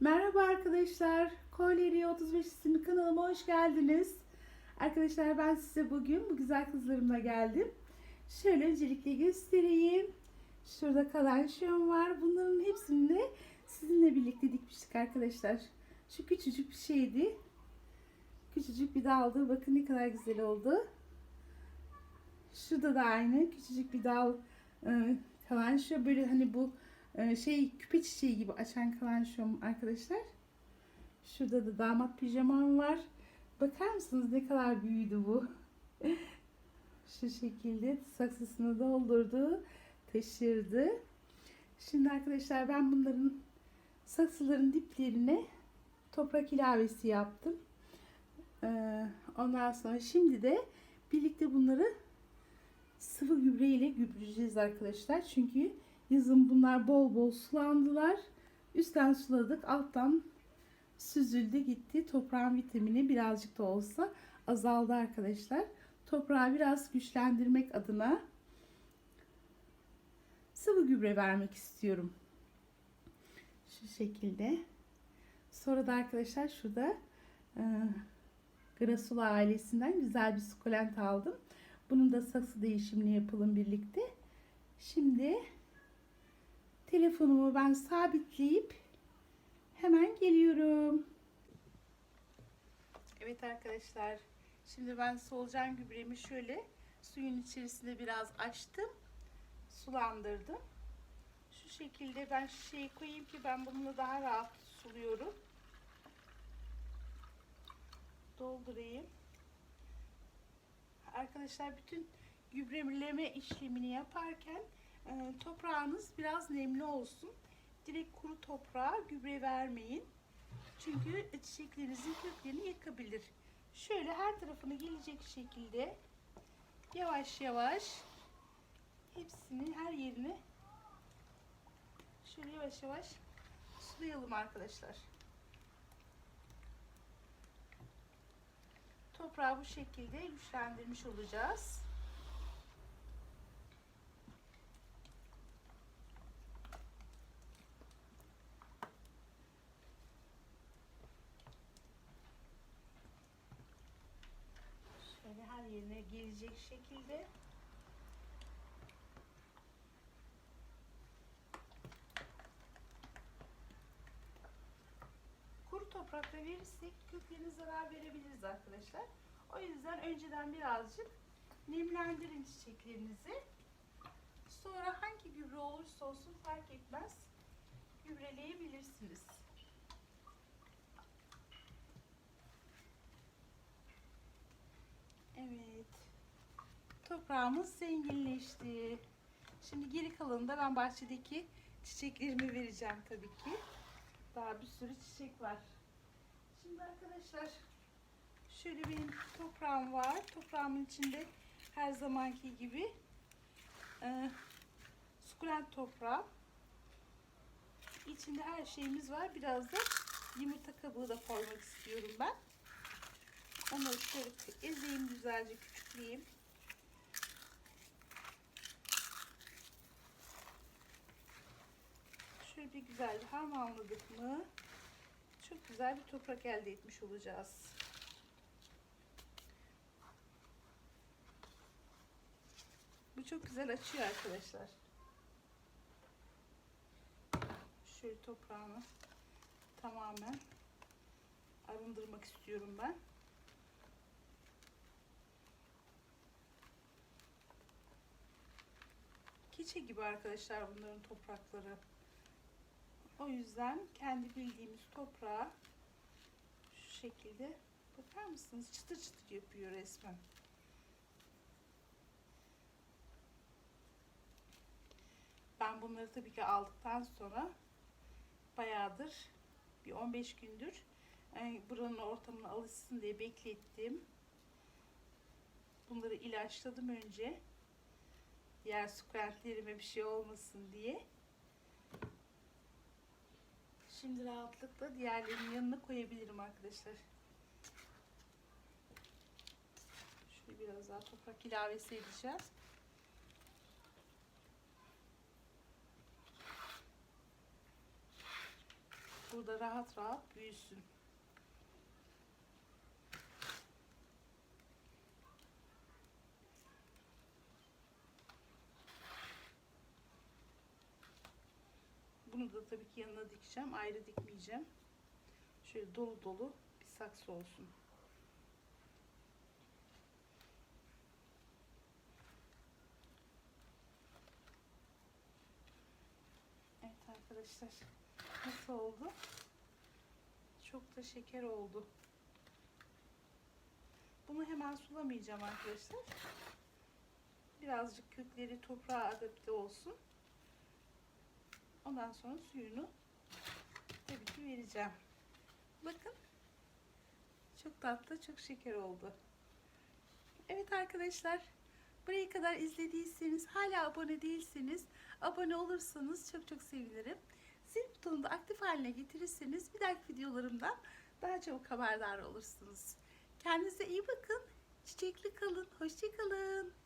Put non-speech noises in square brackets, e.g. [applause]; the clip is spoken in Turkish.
Merhaba arkadaşlar. Kolyeri 35 isimli kanalıma hoş geldiniz. Arkadaşlar ben size bugün bu güzel kızlarımla geldim. Şöyle öncelikle göstereyim. Şurada kalanşiyom var. Bunların hepsini de sizinle birlikte dikmiştik arkadaşlar. Şu küçücük bir şeydi. Küçücük bir daldı. Bakın ne kadar güzel oldu. Şurada da aynı küçücük bir dal e, kalanşo böyle hani bu şey küpe çiçeği gibi açan kalanşom arkadaşlar. Şurada da damat pijamam var. Bakar mısınız ne kadar büyüdü bu. [laughs] Şu şekilde saksısını doldurdu. Taşırdı. Şimdi arkadaşlar ben bunların saksıların diplerine toprak ilavesi yaptım. Ee, ondan sonra şimdi de birlikte bunları sıvı gübre ile gübreleyeceğiz arkadaşlar. Çünkü yazın bunlar bol bol sulandılar. Üstten suladık, alttan süzüldü gitti. Toprağın vitamini birazcık da olsa azaldı arkadaşlar. Toprağı biraz güçlendirmek adına sıvı gübre vermek istiyorum. Şu şekilde. Sonra da arkadaşlar şurada e, Grasula ailesinden güzel bir sukulent aldım. Bunun da saksı değişimini yapalım birlikte. Şimdi telefonumu ben sabitleyip hemen geliyorum. Evet arkadaşlar. Şimdi ben solucan gübremi şöyle suyun içerisinde biraz açtım. Sulandırdım. Şu şekilde ben şişeyi koyayım ki ben bununla daha rahat suluyorum. Doldurayım. Arkadaşlar bütün gübreleme işlemini yaparken e, toprağınız biraz nemli olsun. Direkt kuru toprağa gübre vermeyin. Çünkü çiçeklerinizin köklerini yakabilir. Şöyle her tarafını gelecek şekilde yavaş yavaş hepsini her yerini şöyle yavaş yavaş sulayalım arkadaşlar. Toprağı bu şekilde güçlendirmiş olacağız. Şöyle her yerine gelecek şekilde kuru toprakla verirsek köklerine zarar verebiliriz arkadaşlar. O yüzden önceden birazcık nemlendirin çiçeklerinizi. Sonra hangi gübre olursa olsun fark etmez. Gübreleyebilirsiniz. Evet. Toprağımız zenginleşti. Şimdi geri kalanını da ben bahçedeki çiçeklerimi vereceğim tabii ki. Daha bir sürü çiçek var. Şimdi arkadaşlar şöyle benim toprağım var. Toprağımın içinde her zamanki gibi e, sukulent toprağı. İçinde her şeyimiz var. Biraz da yumurta kabuğu da koymak istiyorum ben. Onları şöyle ezeyim güzelce küçükleyeyim. Şöyle güzel harmanladık mı çok güzel bir toprak elde etmiş olacağız. Bu çok güzel açıyor arkadaşlar. Şöyle toprağını tamamen arındırmak istiyorum ben. Keçe gibi arkadaşlar bunların toprakları. O yüzden kendi bildiğimiz toprağa şu şekilde bakar mısınız? Çıtır çıtır yapıyor resmen. Ben bunları tabii ki aldıktan sonra bayağıdır bir 15 gündür yani buranın ortamına alışsın diye beklettim. Bunları ilaçladım önce. Diğer sukulentlerime bir şey olmasın diye. Şimdi rahatlıkla diğerlerinin yanına koyabilirim arkadaşlar. Şöyle biraz daha toprak ilavesi edeceğiz. burada rahat rahat büyüsün. Bunu da tabii ki yanına dikeceğim. Ayrı dikmeyeceğim. Şöyle dolu dolu bir saksı olsun. Evet arkadaşlar. Nasıl oldu? Çok da şeker oldu. Bunu hemen sulamayacağım arkadaşlar. Birazcık kökleri toprağa adapte olsun. Ondan sonra suyunu tabii ki vereceğim. Bakın. Çok tatlı, çok şeker oldu. Evet arkadaşlar. Buraya kadar izlediyseniz, hala abone değilseniz, abone olursanız çok çok sevinirim. Zil butonunu da aktif haline getirirseniz bir dahaki videolarımdan daha çabuk haberdar olursunuz. Kendinize iyi bakın. Çiçekli kalın. Hoşçakalın.